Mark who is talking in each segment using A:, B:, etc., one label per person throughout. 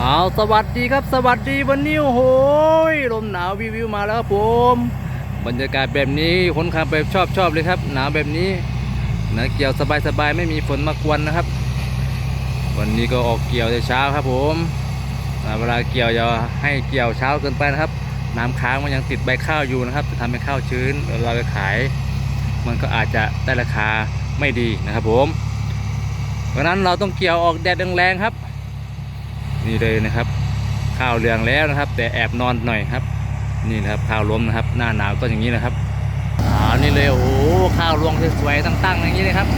A: เอาสวัสดีครับสวัสดีวันนี้โอ้โหลมหนาววิววิวมาแล้วครับผมบรรยากาศแบบนี้คนขับแบบชอบชอบเลยครับ หนาวแบบนี้นะเกี่ยวสบายสบายไม่มีฝนมากวนนะครับ วันนี้ก็ออกเกี่ยวแต่เช้าครับผมเวลาเกี่ยวอย่าให้เกี่ยวเช้าเกินไปนะครับ น้ำค้างมันยังติดใบข้าวอยู่นะครับ จะทำให้ข้าวชื้นเราไปขาย มันก็อาจจะได้ราคาไม่ดีนะครับผมเพราะนั้นเราต้องเกี่ยวออกแดดแรงๆครับ นี่เลยนะครับ ข้าวเหลืองแล้วนะครับ แต่แอบนอนหน่อยครับ นี่นะครับข้าวล้มนะครับ หน้าหนาวก็อย่างนี้นะครับอ่านี่เลยโอ้ข้าวรวงสวยๆตั้งๆ อย่างนี้เลยครับ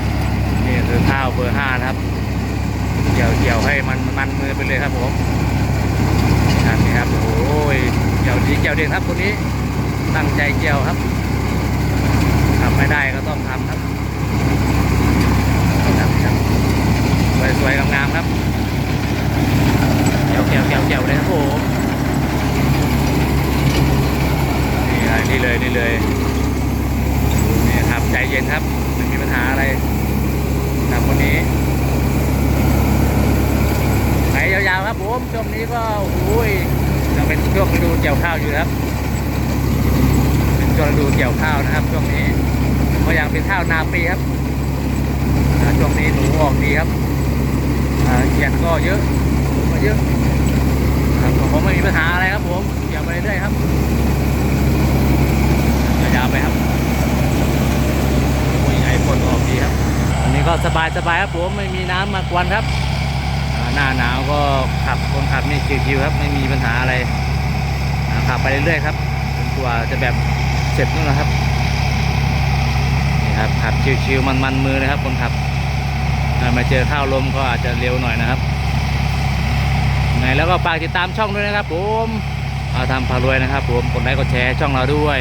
A: นี่คือข้าวเบอร์ห้านะครับ เกี่ยวเกี่ยวให้มันมันมือไปเลยครับผมนี่ครับโอ้ยเกี่ยวดีเกี่ยวเด่นครับคนนี้ตั้งใจเกี่ยวครับทำไม่ได้ก็ต้องทำครับครับสวยๆงามๆครับ เกี่ยวเกี่ยวเกี่ยวเกี่ยวเลยครับผมนี่ เลยนี่เลยนี่ยครับใจเย็นครับไม่มีปัญหาอะไรครับวันนี้ไหยาวๆครับผมช่วงนี้ก็โอ้ยยังเป็นช่วงฤดูเกี่ยวข้าวอยู่นะครับเป็นช่วงฤดูเกี่ยวข้าวนะครับ ช่วงนี้ก็ยังเป็นข้าวนาปีครับช่วงนี้หนูออกดีครับเขียดก็เยอะหนูก็เยอะครับผมไม่มีปัญหาอะไรครับผมเกี่ยวไปเรื่อยครับยาวๆไปครับโอ้ยไอ้ฝนออกดีครับอันนี้ ก็สบายสบายครับผมไม่มีน้ำมากวนครับ หน้าหนาวก็ขับคนขับนี่ชิวๆครับ ไม่มีปัญหาอะไรขับไปเรื่อยๆครับกว่าจะแบบเสร็จนู่นนะครับนี่ครับขับชิวๆมันๆมือนะครับคนขับมาเจอข้าวลมก็อาจจะเร็วหน่อยนะครับไงแล้วก็ฝากติดตามช่องด้วยนะครับผมเอาทำพารวยนะครับผมกดไลค์กดแชร์ช่องเราด้วย